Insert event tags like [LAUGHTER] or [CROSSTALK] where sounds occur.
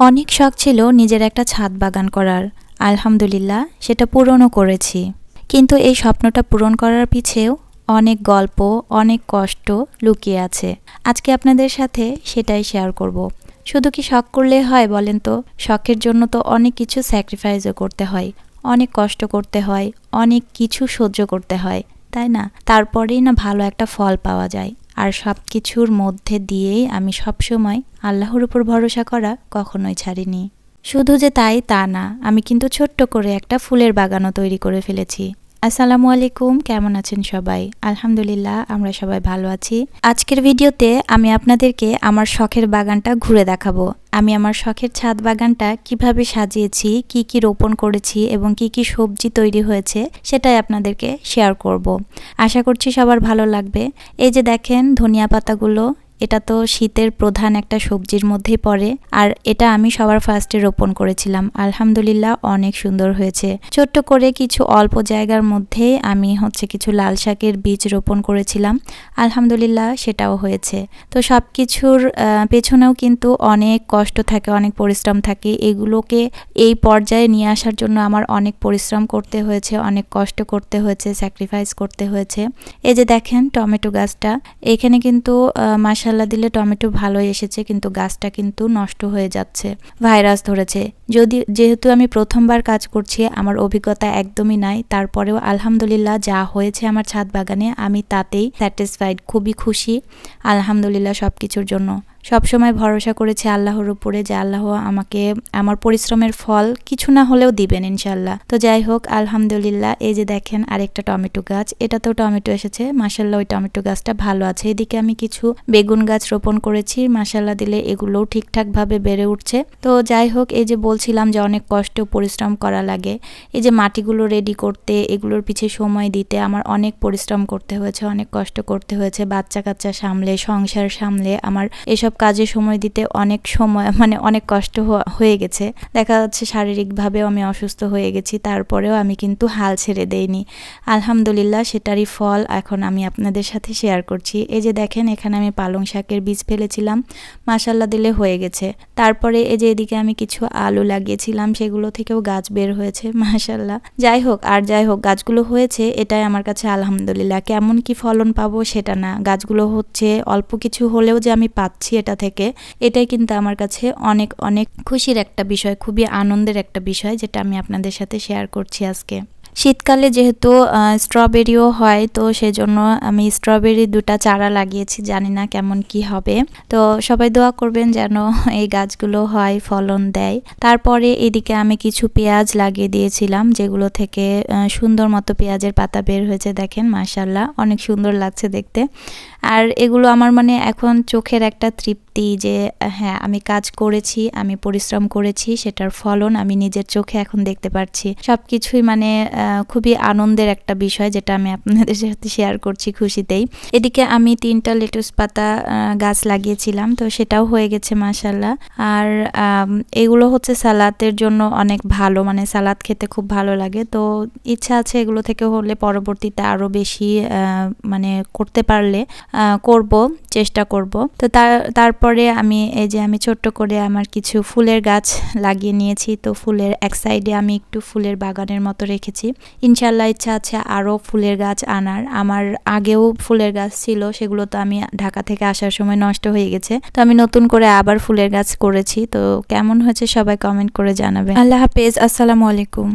অনেক শখ ছিল নিজের একটা ছাদ বাগান করার। আলহামদুলিল্লাহ, সেটা পূরণও করেছি। কিন্তু এই স্বপ্নটা পূরণ করার পিছেও অনেক গল্প, অনেক কষ্ট লুকিয়ে আছে। আজকে আপনাদের সাথে সেটাই শেয়ার করব। শুধু কি শখ করলে হয় বলেন তো? শখের জন্য তো অনেক কিছু স্যাক্রিফাইসও করতে হয়। অনেক কষ্ট করতে হয়, অনেক কিছু সহ্য করতে হয়, তাই না? তারপরেই না ভালো একটা ফল পাওয়া যায়। আর সব কিছুর মধ্যে দিয়েই আমি সবসময় আল্লাহর উপর ভরসা করা কখনোই ছাড়িনি। শুধু যে তাই তা না, আমি কিন্তু ছোট্ট করে একটা ফুলের বাগানও তৈরি করে ফেলেছি। আসসালামু আলাইকুম, কেমন আছেন সবাই? আলহামদুলিল্লাহ, আমরা সবাই ভালো আছি। আজকের ভিডিওতে আমি আপনাদেরকে আমার শখের বাগানটা ঘুরে দেখাবো। আমি আমার শখের ছাদ বাগানটা কীভাবে সাজিয়েছি, কি কি রোপণ করেছি এবং কি কি সবজি তৈরি হয়েছে, সেটাই আপনাদেরকে শেয়ার করব। আশা করছি সবার ভালো লাগবে। এই যে দেখেন ধনিয়া পাতাগুলো এটা তো শীতের প্রধান একটা সবজির মধ্যেই পড়ে, আর এটা আমি সবার ফার্স্টে রোপণ করেছিলাম। আলহামদুলিল্লাহ অনেক সুন্দর হয়েছে। ছোট্ট করে কিছু অল্প জায়গার মধ্যে আমি হচ্ছে কিছু লাল শাকের বীজ রোপণ করেছিলাম। আলহামদুলিল্লাহ সেটাও হয়েছে। তো সব কিছুর পেছনেও কিন্তু অনেক কষ্ট থাকে, অনেক পরিশ্রম থাকে। এগুলোকে এই পর্যায়ে নিয়ে আসার জন্য আমার অনেক পরিশ্রম করতে হয়েছে, অনেক কষ্ট করতে হয়েছে স্যাক্রিফাইস করতে হয়েছে। এই যে দেখেন টমেটো গাছটা, এখানে কিন্তু মাসা মাসাল্লা দিলে টমেটো ভালোই এসেছে, কিন্তু গাছটা কিন্তু নষ্ট হয়ে যাচ্ছে, ভাইরাস ধরেছে। যদি, যেহেতু আমি প্রথমবার কাজ করছি, আমার অভিজ্ঞতা একদমই নাই, তারপরেও আলহামদুলিল্লাহ যা হয়েছে আমার ছাদ বাগানে, আমি তাতেই স্যাটিসফাইড খুবই খুশি, আলহামদুলিল্লাহ সব কিছুর জন্য। সবসময় ভরসা করেছে আল্লাহর উপরে যে আল্লাহ আমাকে আমার পরিশ্রমের ফল কিছু না হলেও দিবেন ইনশাল্লাহ তো যাই হোক, আলহামদুলিল্লাহ, এই যে দেখেন আরেকটা টমেটো গাছ এটাতেও টমেটো এসেছে মাসাল্লাহ ওই টমেটো গাছটা ভালো আছে। এদিকে আমি কিছু বেগুন গাছ রোপণ করেছি মাসাল্লাহ দিলে এগুলোও ঠিকঠাকভাবে বেড়ে উঠছে। তো যাই হোক, এই যে বলছিলাম যে অনেক কষ্ট পরিশ্রম করা লাগে, এই যে মাটিগুলো রেডি করতে, এগুলোর পিছে সময় দিতে আমার অনেক পরিশ্রম করতে হয়েছে, অনেক কষ্ট করতে হয়েছে বাচ্চা কাচ্চা সামলে, সংসার সামলে, আমার এসব কাজে সময় দিতে অনেক সময় মানে অনেক কষ্ট হয়ে গেছে। দেখা যাচ্ছে শারীরিকভাবেও আমি অসুস্থ হয়ে গেছি, তারপরেও আমি কিন্তু হাল ছেড়ে দেইনি। আলহামদুলিল্লাহ সেটারই ফল এখন আমি আপনাদের সাথে শেয়ার করছি। এই যে দেখেন, এখানে আমি পালং শাকের বীজ ফেলেছিলাম। মাসাল্লা দিলে হয়ে গেছে। তারপরে এই যে এদিকে আমি কিছু আলু লাগিয়েছিলাম, সেগুলো থেকেও গাছ বের হয়েছে [LAUGHS] মাসাল্লাহ যাই হোক, আর যাই হোক, গাছগুলো হয়েছে, এটাই আমার কাছে আলহামদুলিল্লাহ। কেমন কি ফলন পাবো সেটা না, গাছগুলো হচ্ছে, অল্প কিছু হলেও যে আমি পাচ্ছি এটা থেকে, এটাই কিন্তু আমার কাছে অনেক অনেক খুশির একটা বিষয়, খুবই আনন্দের একটা বিষয় যেটা আমি আপনাদের সাথে শেয়ার করছি আজকে। শীতকালে যেহেতু স্ট্রবেরিও হয়, তো সেজন্য আমি স্ট্রবেরি দুটা চারা লাগিয়েছি, জানি না কেমন কি হবে। তো সবাই দোয়া করবেন যেন এই গাছগুলো হয়, ফলন দেয়। তারপরে এদিকে আমি কিছু পেঁয়াজ লাগিয়ে দিয়েছিলাম, যেগুলো থেকে সুন্দর মতো পেঁয়াজের পাতা বের হয়েছে দেখেন মাসাল্লাহ অনেক সুন্দর লাগছে দেখতে। আর এগুলো আমার মানে এখন চোখের একটা তৃপ্তি যে হ্যাঁ আমি কাজ করেছি, আমি পরিশ্রম করেছি, সেটার ফলন আমি নিজের চোখে এখন দেখতে পাচ্ছি সব কিছুই মানে খুবই আনন্দের একটা বিষয় যেটা আমি আপনাদের সাথে শেয়ার করছি খুশিতেই। এদিকে আমি তিনটা লেটুস পাতা গাছ লাগিয়েছিলাম, তো সেটাও হয়ে গেছে মাসাল্লাহ আর এগুলো হচ্ছে সালাতের জন্য অনেক ভালো মানে সালাদ খেতে খুব ভালো লাগে। তো ইচ্ছা আছে এগুলো থেকে হলে পরবর্তীতে আরও বেশি মানে করতে পারলে করব, চেষ্টা করব। তো তার, তারপরে আমি, এই যে আমি ছোট্ট করে আমার কিছু ফুলের গাছ লাগিয়ে নিয়েছি। তো ফুলের এক সাইডে আমি একটু ফুলের বাগানের মতো রেখেছি। ইনশাল্লাহ ইচ্ছা আছে আরও ফুলের গাছ আনার। আমার আগেও ফুলের গাছ ছিল, সেগুলো তো আমি ঢাকা থেকে আসার সময় নষ্ট হয়ে গেছে। তো আমি নতুন করে আবার ফুলের গাছ করেছি। তো কেমন হয়েছে সবাই কমেন্ট করে জানাবে আল্লাহ হাফেজ, আসসালামু আলাইকুম।